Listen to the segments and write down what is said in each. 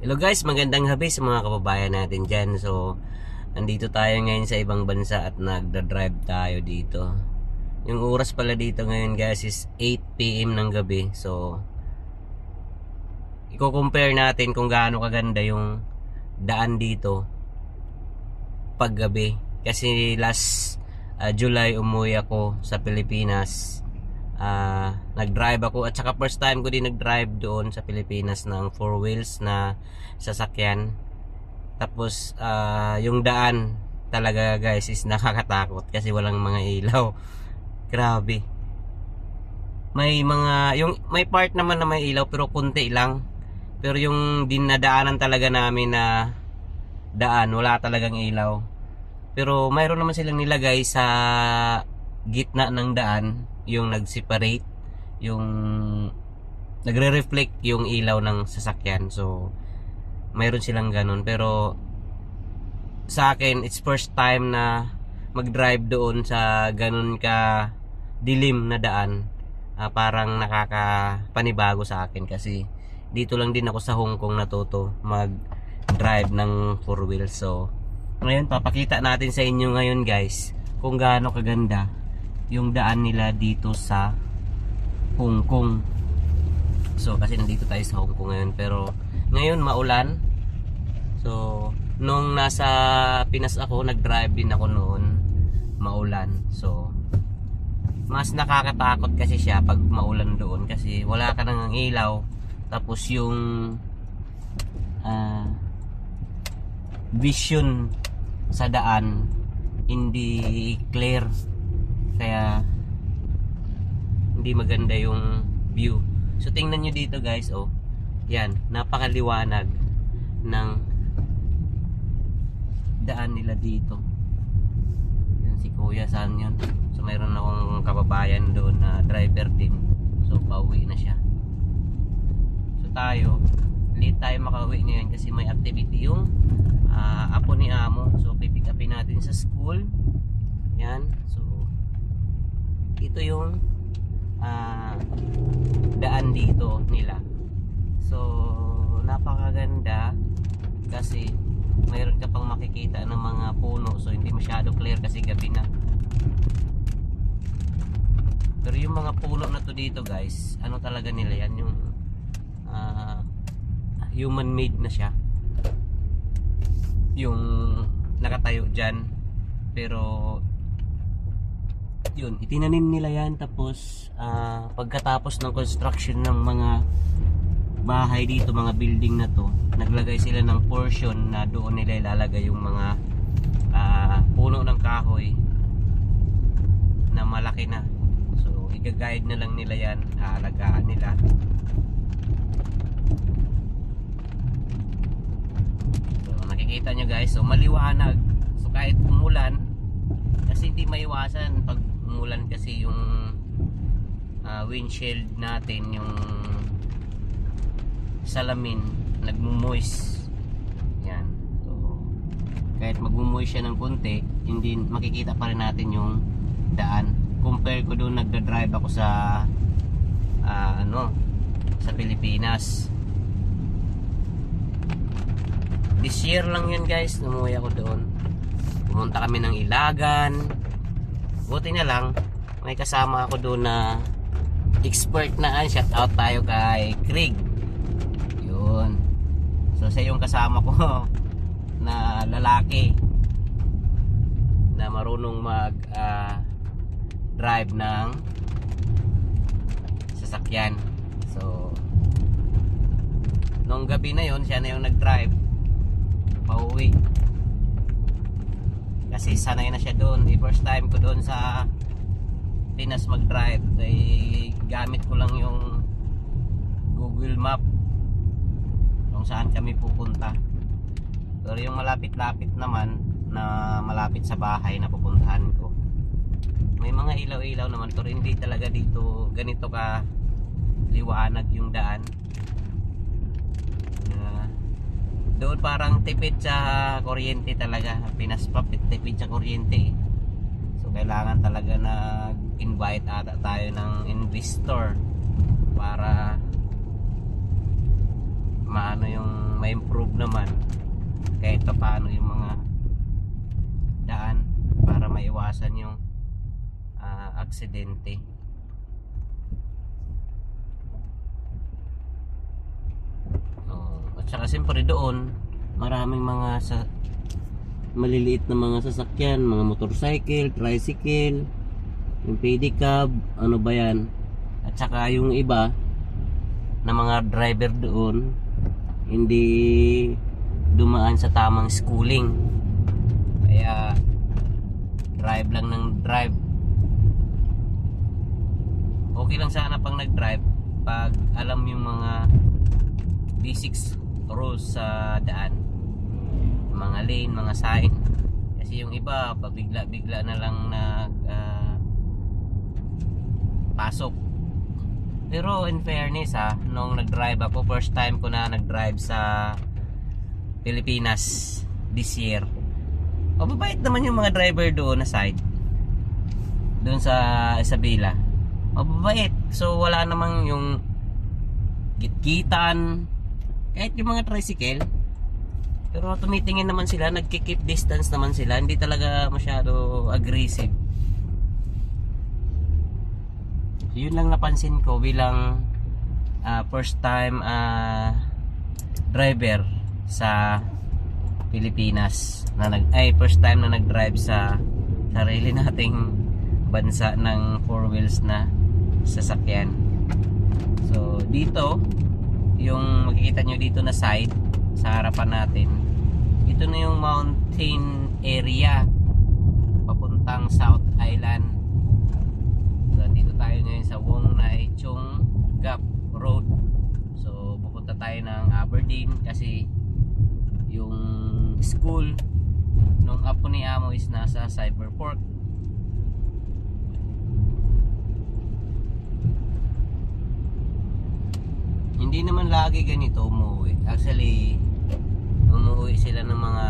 Hello guys, magandang gabi sa mga kababayan natin dyan. So, nandito tayo ngayon sa ibang bansa at nagda-drive tayo dito. Yung oras pala dito ngayon guys is 8pm ng gabi. So, i-compare natin kung gaano kaganda yung daan dito paggabi. Kasi last uh, July umuwi ako sa Pilipinas. Ah, nag-drive ako at saka first time ko din nag-drive doon sa Pilipinas ng four wheels na sasakyan. Tapos ah, yung daan talaga guys is nakakatakot kasi walang mga ilaw. Grabe. May mga yung may part naman na may ilaw pero konti lang. Pero yung dinadaanan talaga namin na daan wala talagang ilaw. Pero mayroon naman silang nilagay sa gitna ng daan yung nag-separate yung nagre-reflect yung ilaw ng sasakyan. So mayroon silang ganun. Pero sa akin it's first time na mag-drive doon sa ganun ka dilim na daan. Ah, parang nakakapanibago sa akin kasi dito lang din ako sa Hong Kong natuto mag-drive ng four wheels. So ngayon papakita natin sa inyo ngayon guys kung gaano kaganda yung daan nila dito sa Hong Kong. So kasi nandito tayo sa Hong Kong ngayon pero ngayon maulan. So nung nasa Pinas ako, nag-drive din ako noon maulan. So mas nakakatakot kasi siya pag maulan doon kasi wala ka nang ilaw tapos yung ah, vision sa daan hindi clear kaya hindi maganda yung view. So tingnan nyo dito guys oh. Yan napakaliwanag ng daan nila dito. Yan si kuya saan yun? So mayroon akong kababayan doon na driver din. So pauwi na siya. So tayo late tayo makauwi ngayon kasi may activity yung ah, apo ni amo. So pipick upin natin sa school. Yan so ito yung ah, daan dito nila. So napakaganda kasi mayroon ka pang makikita ng mga puno. So hindi masyado clear kasi gabi na. Pero yung mga puno na to dito guys ano talaga nila yan? Yung ah, human made na siya. Yung nakatayo dyan. Pero yun itinanim nila yan tapos ah, pagkatapos ng construction ng mga bahay dito mga building na to naglagay sila ng portion na doon nila ilalagay yung mga ah, puno ng kahoy na malaki na. So i-guide na lang nila yan aalagaan nila. So nakikita nyo guys, so maliwanag. So kahit umulan, kasi hindi maiwasan. Pag umulan kasi yung ah, windshield natin, yung salamin, nagmo-moist. Yan. So kahit magmo-moist siya ng konti, hindi makikita pa rin natin yung daan. Compare ko doon nagda-drive ako sa ah, ano, sa Pilipinas this year lang yun guys numuwi ako doon pumunta kami ng Ilagan buti na lang may kasama ako doon na expert na shout out tayo kay Craig. Yun. So siya yung kasama ko na lalaki na marunong mag ah, drive ng sasakyan. So nung gabi na yon siya na yung nag-drive pauwi kasi sanay na siya doon. The first time ko doon sa Pinas mag-drive ay gamit ko lang yung Google Map kung saan kami pupunta. Pero yung malapit-lapit naman na malapit sa bahay na pupuntahan ko may mga ilaw-ilaw naman pero hindi talaga dito ganito ka liwanag yung daan doon parang tipid sa kuryente talaga Pinas pa tipid sa kuryente so kailangan talaga nag-invite ata tayo ng investor para maano yung ma-improve naman kahit pa paano yung mga daan para maiwasan yung ah, aksidente. Oh, at saka siyempre doon, maraming mga sa maliliit na mga sasakyan, mga motorcycle, tricycle, yung pedicab, ano ba yan? At saka yung iba na mga driver doon hindi dumaan sa tamang schooling. Kaya drive lang ng drive. Okay lang sana pang nag-drive pag alam yung mga basics rules sa daan. Mga lane, mga sign. Kasi yung iba pabigla-bigla na lang nag ah, pasok. Pero in fairness ha nung nag-drive ako first time ko na nag-drive sa Pilipinas this year. Mababait naman yung mga driver doon na side. Doon sa Isabela. Mababait so wala namang yung gitgitan kahit yung mga tricycle pero tumitingin naman sila nagki-keep distance naman sila. Hindi talaga masyado aggressive. So, yun lang napansin ko bilang ah, first time ah, driver sa Pilipinas na nag ay first time na nag-drive sa sarili nating bansa ng four wheels na sasakyan. So dito yung makikita nyo dito na side sa harapan natin ito na yung mountain area papuntang South Island. So dito tayo ngayon sa Wong Nai Chung Gap Road. So pupunta tayo ng Aberdeen kasi yung school nung apo ni Amo is nasa Cyberport hindi naman lagi ganito umuwi. Actually umuwi sila ng mga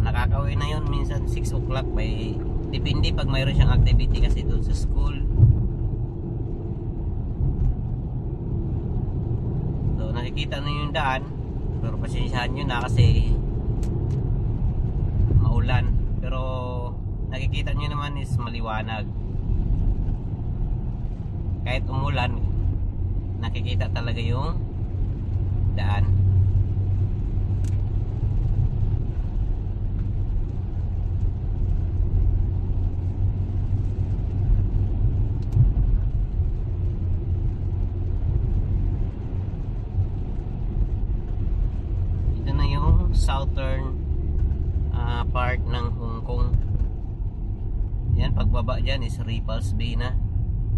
nakakauwi na yon minsan 6 o'clock may depende pag mayroon siyang activity kasi doon sa school. So nakikita na yung daan. Pero pasensyahan nyo na kasi maulan. Pero nakikita nyo naman is maliwanag. Kahit umulan nakikita talaga yung daan. Ito na yung southern ah, part ng Hong Kong. Yan pagbaba dyan is Ripples Bay na.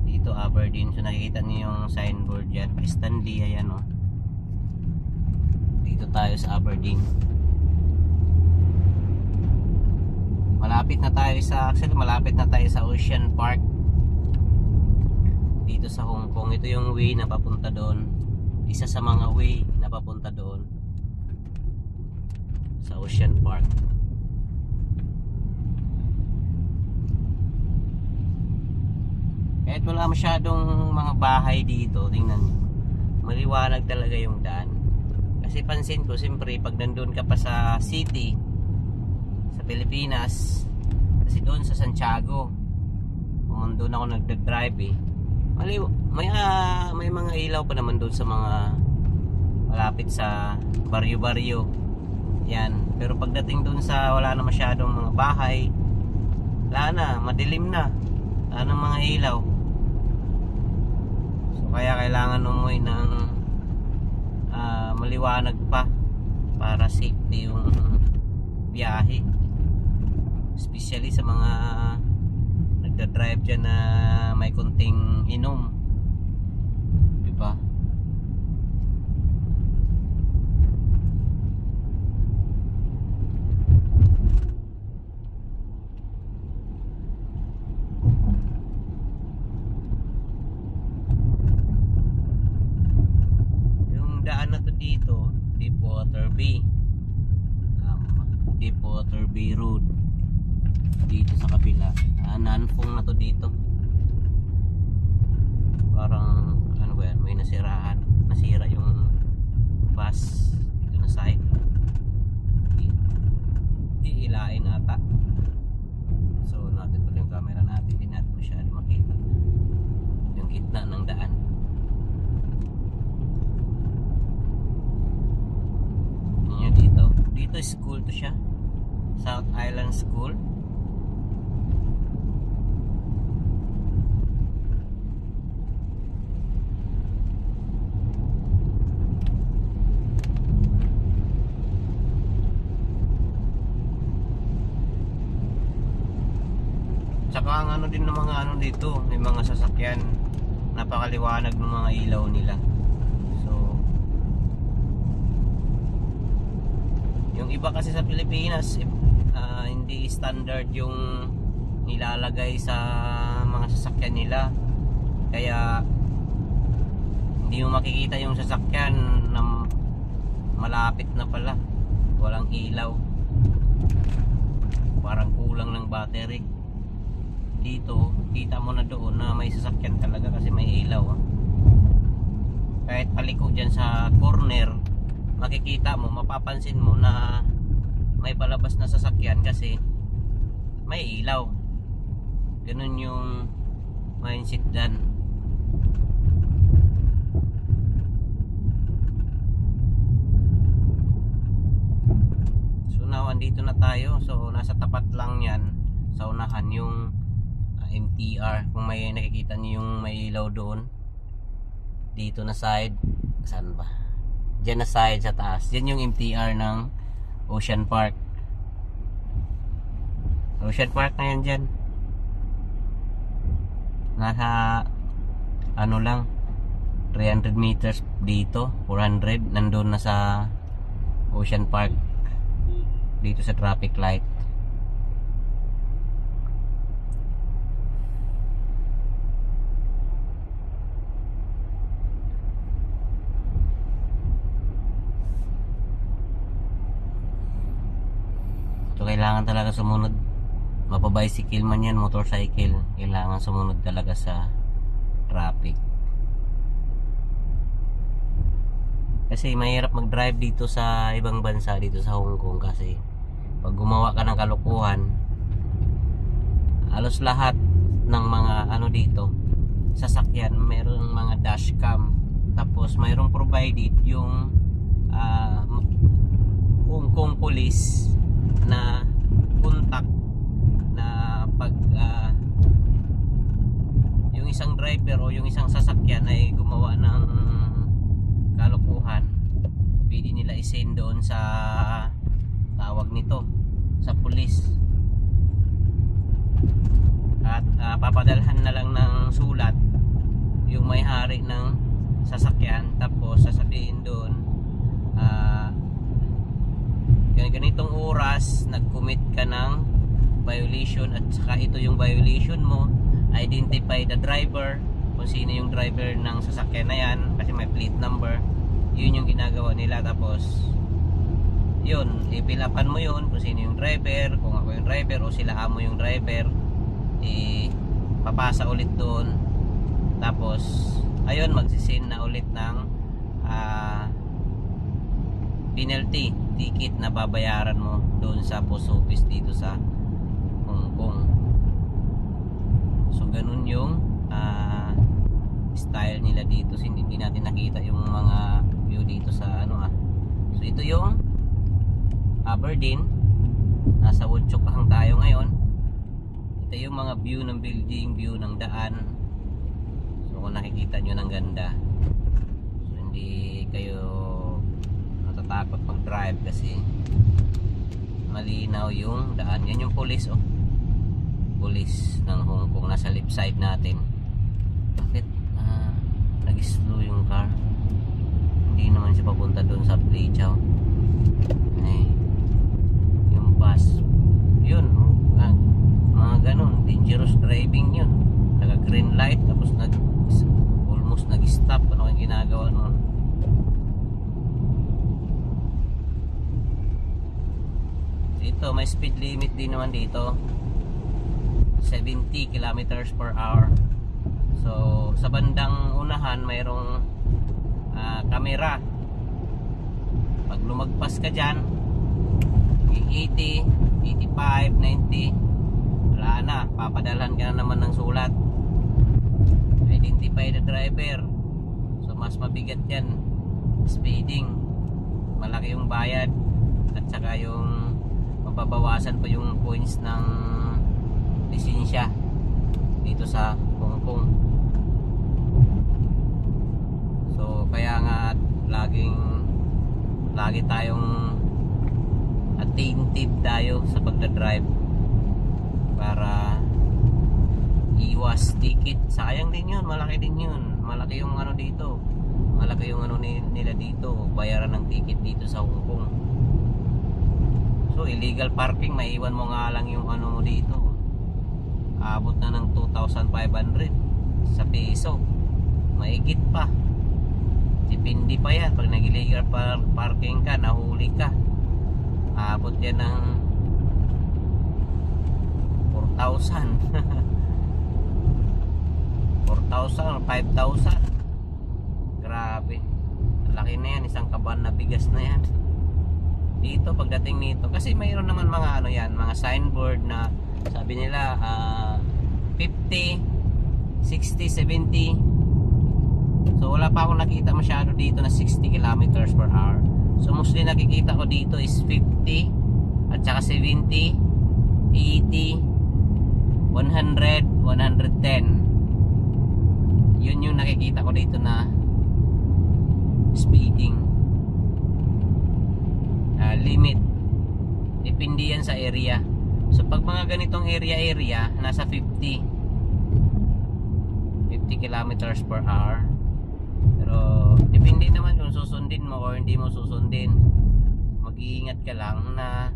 Dito Aberdeen. So nakikita niyo yung signboard dyan. Stanley ayan o dito tayo sa Aberdeen. Malapit na tayo sa actually malapit na tayo sa Ocean Park. Dito sa Hong Kong. Ito yung way na papunta doon. Isa sa mga way na papunta doon. Sa Ocean Park. Kahit wala masyadong mga bahay dito tingnan nyo. Maliwanag talaga yung daan kasi pansin ko siyempre pag nandun ka pa sa city sa Pilipinas kasi doon sa Santiago kung doon ako nagdadrive eh mali, may, ah, may mga ilaw pa naman doon sa mga malapit sa baryo-baryo. Yan. Pero pagdating doon sa wala na masyadong mga bahay wala na madilim na. Wala mga ilaw. So kaya kailangan umuwi ng maliwanag pa para safety yung biyahe. Especially sa mga nagda-drive dyan na may konting inom diba yung daan na to dito Deepwater Bay um, Deepwater Bay Road dito sa kabila ah, nanfong na to dito parang ano ba yan may nasiraan nasira yung bus dito na side Dito school to siya. South Island School. Tsaka ang ano din ng mga ano dito, may mga sasakyan. Napakaliwanag ng mga ilaw nila. So, yung iba kasi sa Pilipinas, ah, hindi standard yung nilalagay sa mga sasakyan nila. Kaya, hindi mo makikita yung sasakyan na malapit na pala. Walang ilaw. Parang kulang ng battery dito, kita mo na doon na may sasakyan talaga kasi may ilaw. ah. Kahit paliko dyan sa corner, makikita mo, mapapansin mo na may palabas na sasakyan kasi may ilaw. Ganun yung mindset dyan. So now, andito na tayo. So, nasa tapat lang yan sa unahan yung MTR kung may nakikita niyo yung may ilaw doon dito na side saan ba? Dyan na side sa taas. Yan yung MTR ng Ocean Park. Ocean Park na yan dyan nasa ano lang 300 meters dito 400 nandun na sa Ocean Park. Dito sa traffic light So kailangan talaga sumunod. Mapabicycle man yan, motorcycle. Kailangan sumunod talaga sa traffic. Kasi mahirap mag-drive dito sa ibang bansa, dito sa Hong Kong kasi pag gumawa ka ng kalukuhan, halos lahat ng mga ano dito, sasakyan, mayroong mga dashcam. Tapos mayroong provided yung ah, Hong Kong police na contact na pag ah, yung isang driver o yung isang sasakyan ay gumawa ng kalokohan. Pwede nila isend doon sa tawag nito sa pulis. At ah, papadalhan na lang ng sulat yung may-hari ng sasakyan. Tapos sasabihin doon gan- ganitong oras nag-commit ka ng violation at saka ito yung violation mo identify the driver kung sino yung driver ng sasakyan na yan kasi may plate number yun yung ginagawa nila. Tapos yun ipilapan mo yun kung sino yung driver kung ako yung driver o sila amo yung driver eh papasa ulit doon. Tapos ayun magsisin na ulit ng ah penalty ticket na babayaran mo doon sa post office dito sa Hong Kong. So ganun yung ah, style nila dito. So, hindi natin nakita yung mga view dito sa ano ah. So ito yung Aberdeen. Nasa Woodchuck lang tayo ngayon. Ito yung mga view ng building view ng daan. So kung nakikita nyo ng ganda. So hindi kayo natatakot mag drive kasi malinaw yung daan. Yan yung police oh. Police ng Hong Kong. Nasa left side natin. Bakit ah, nag-slow yung car? Hindi naman siya papunta doon sa Pleichow ay yung bus. Yun ah, mga ganun. Dangerous driving yun. Naka green light tapos nag almost nag-stop. Ano ang ginagawa noon dito may speed limit din naman dito. 70 kilometers per hour. So sa bandang unahan mayroong ah, kamera. Pag lumagpas ka dyan yung 80 85 90 wala na. Papadalhan ka na naman ng sulat. Identify the driver. So mas mabigat yan. Speeding. Malaki yung bayad. At saka yung mababawasan pa yung points ng lisensya dito sa Hong Kong. So kaya nga laging lagi tayong attentive tayo sa pagdadrive para iwas ticket. Sayang din yun, malaki din yun. Malaki yung ano dito. Malaki yung ano ni- nila dito, bayaran ng ticket dito sa Hong Kong. So illegal parking, maiwan mo nga lang yung ano mo dito. Abot na ng 2,500 sa piso. Maigit pa. Depende pa yan. Pag nag-illegal par- parking ka, nahuli ka. Abot yan ng 4,000. 4,000 or 5,000. Grabe. Laki na yan. Isang kaban na bigas na yan. Dito, pagdating nito. Kasi mayroon naman mga ano yan, mga signboard na sabi nila ah, 50, 60, 70. So wala pa akong nakita masyado dito na 60 kilometers per hour. So mostly nakikita ko dito is 50 at saka 70, 80, 100, 110. Yun yung nakikita ko dito na speeding ah, limit. Depende yan sa area. So pag mga ganitong area-area, nasa 50 50 kilometers per hour. Pero depende naman kung susundin mo or hindi mo susundin. Mag-iingat ka lang na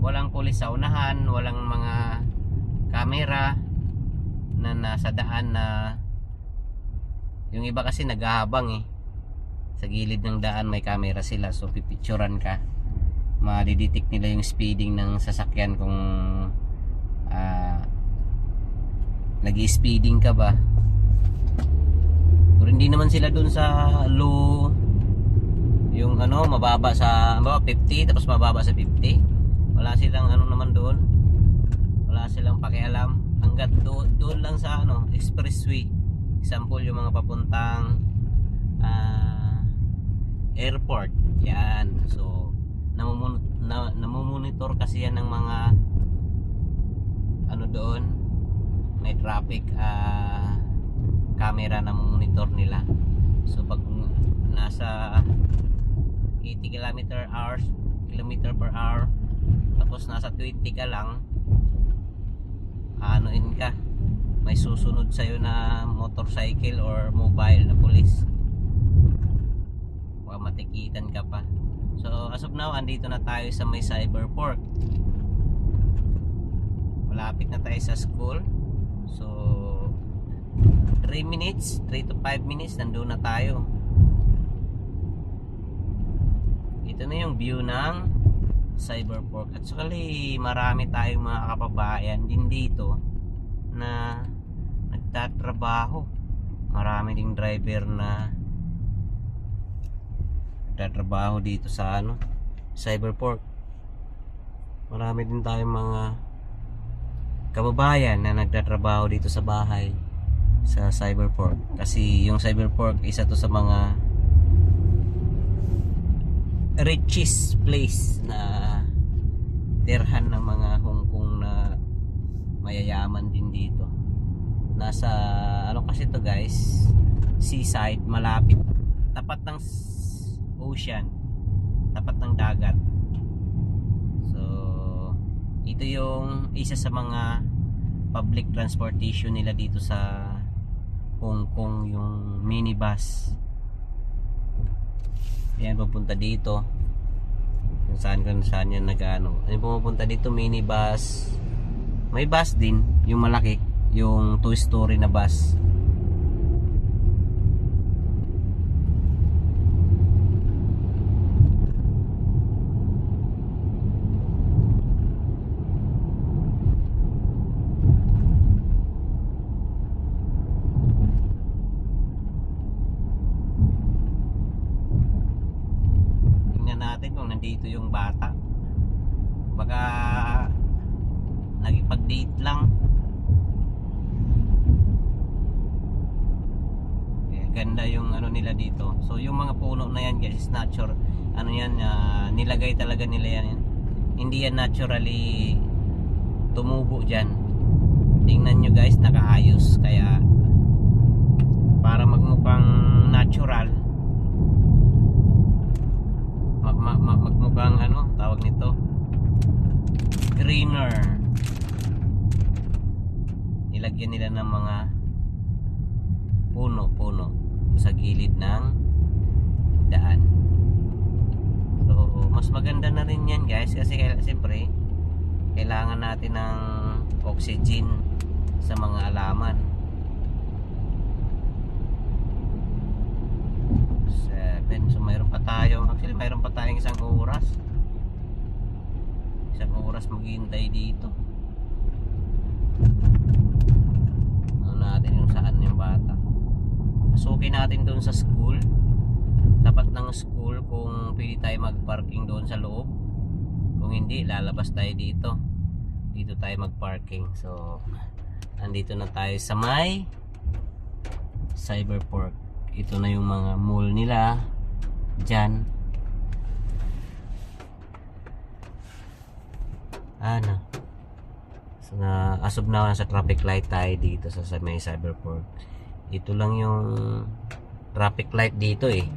walang pulis sa unahan, walang mga camera na nasa daan na yung iba kasi naghahabang eh sa gilid ng daan may camera sila. So pipicturan ka. Madidetect nila yung speeding ng sasakyan kung ah nag-speeding ka ba. Pero hindi naman sila dun sa low yung ano mababa sa mababa 50 tapos mababa sa 50 wala silang ano naman doon wala silang pakialam. Hanggat doon, doon lang sa ano expressway. Example yung mga papuntang airport. Yan. So namumon, na, namumonitor kasi yan ng mga ano doon may traffic ah, camera na monitor nila. So pag nasa 80 kilometer hours kilometer per hour tapos nasa 20 ka lang anoin ka. May susunod sa'yo na motorcycle or mobile na police matikitan ka pa. So as of now andito na tayo sa may cyberport malapit na tayo sa school. So 3 minutes 3 to 5 minutes nandun na tayo. Ito na yung view ng cyberport at sakali marami tayong mga kababayan din dito na nagtatrabaho. Marami ding driver na nagtatrabaho dito sa ano cyberport marami din tayong mga kababayan na nagtatrabaho dito sa bahay sa cyberport kasi yung cyberport isa to sa mga richest place na tirhan ng mga Hong Kong na mayayaman din dito. Nasa ano kasi to guys? Seaside malapit. Tapat ng ocean. Tapat ng dagat. So ito yung isa sa mga public transportation nila dito sa Hong Kong yung minibus. Yan pupunta dito. Kung saan kung saan yan nag-ano ano pumupunta dito minibus. May bus din yung malaki yung two story na bus natin kung nandito yung bata baka nagipag-date lang eh, ganda yung ano nila dito so yung mga puno na yan guys is nature ano yan ah, nilagay talaga nila yan. Hindi yan naturally tumubo dyan. Tingnan nyo guys, nakaayos. Kaya, para magmukhang natural, mag, mag, magmukhang ano, tawag nito, greener. Nilagyan nila ng mga puno-puno sa gilid ng daan. So, mas maganda na rin yan guys kasi siyempre kailangan natin ng oxygen sa mga alaman. Seven. So, mayroon pa tayo. Actually, mayroon pa tayong isang oras. Isang oras maghihintay dito. Ano natin yung saan yung bata. Pasukin natin doon sa school. Tapat ng school kung pwede tayo mag-parking doon sa loob. Kung hindi, lalabas tayo dito. Dito tayo mag-parking. So, andito na tayo sa may Cyberport. Ito na yung mga mall nila. Diyan. Ano? So, na, as of now, nasa traffic light tayo dito sa, sa may Cyberport. Ito lang yung traffic light dito eh.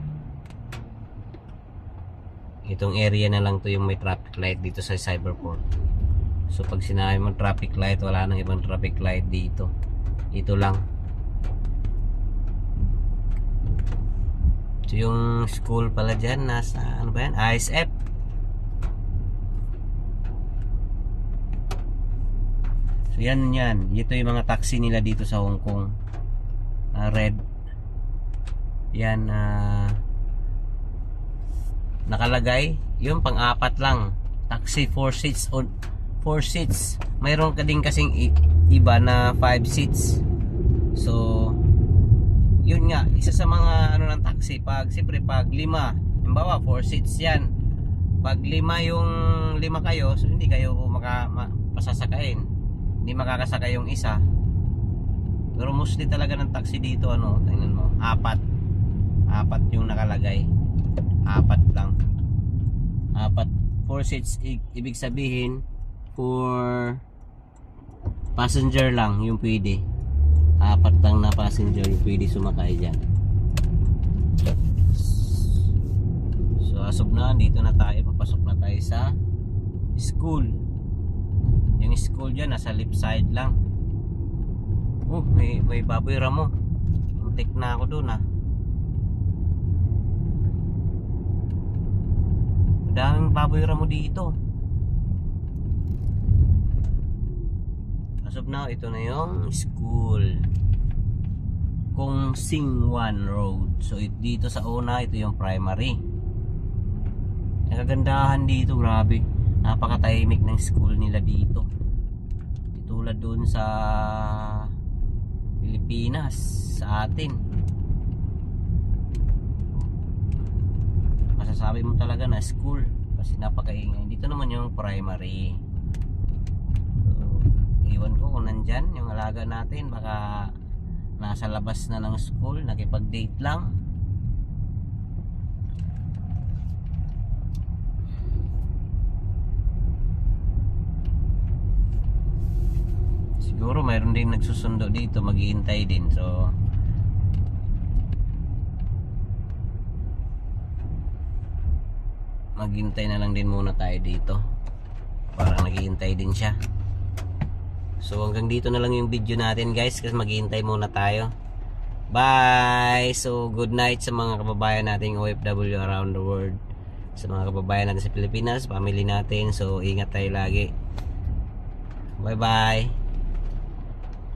Itong area na lang to yung may traffic light dito sa Cyberport. So pag sinabi mo traffic light, wala nang ibang traffic light dito. Ito lang. So yung school pala dyan, nasa ano ba yan? ISF. So yan yan. Ito yung mga taxi nila dito sa Hong Kong. Ah, red. Yan ah nakalagay yung pang-apat lang taxi 4 seats on 4 seats mayroon ka din kasing iba na 5 seats so yun nga isa sa mga ano ng taxi pag siyempre pag lima halimbawa 4 seats yan. Pag lima yung lima kayo so hindi kayo maka, hindi makakasakay yung isa. Pero mostly talaga ng taxi dito ano tingnan mo apat. Apat yung nakalagay. Apat lang. Apat. Four seats i- ibig sabihin for passenger lang yung pwede apat lang na passenger pwede sumakay dyan. So as na dito na tayo. Papasok na tayo sa school. Yung school dyan nasa left side lang. Oh may, may baboy ramo. Muntik na ako dun ah. Daming baboy ramo dito as of now ito na yung school. Kung Sing Wan Road. So it, dito sa una ito yung primary. Ang kagandahan dito grabe. Napakatahimik ng school nila dito. Tulad dun sa Pilipinas sa atin. Masasabi mo talaga na school. Kasi napakaingay. Dito naman yung primary iwan ko kung nandyan yung alaga natin. Baka nasa labas na ng school. Nakipag date lang. Siguro mayroon din nagsusundo dito. Maghihintay din. So maghintay na lang din muna tayo dito. Parang naghihintay din siya so hanggang dito na lang yung video natin guys kasi maghihintay muna tayo. Bye! So good night sa mga kababayan nating OFW around the world. Sa mga kababayan natin sa Pilipinas family natin. So ingat tayo lagi. Bye bye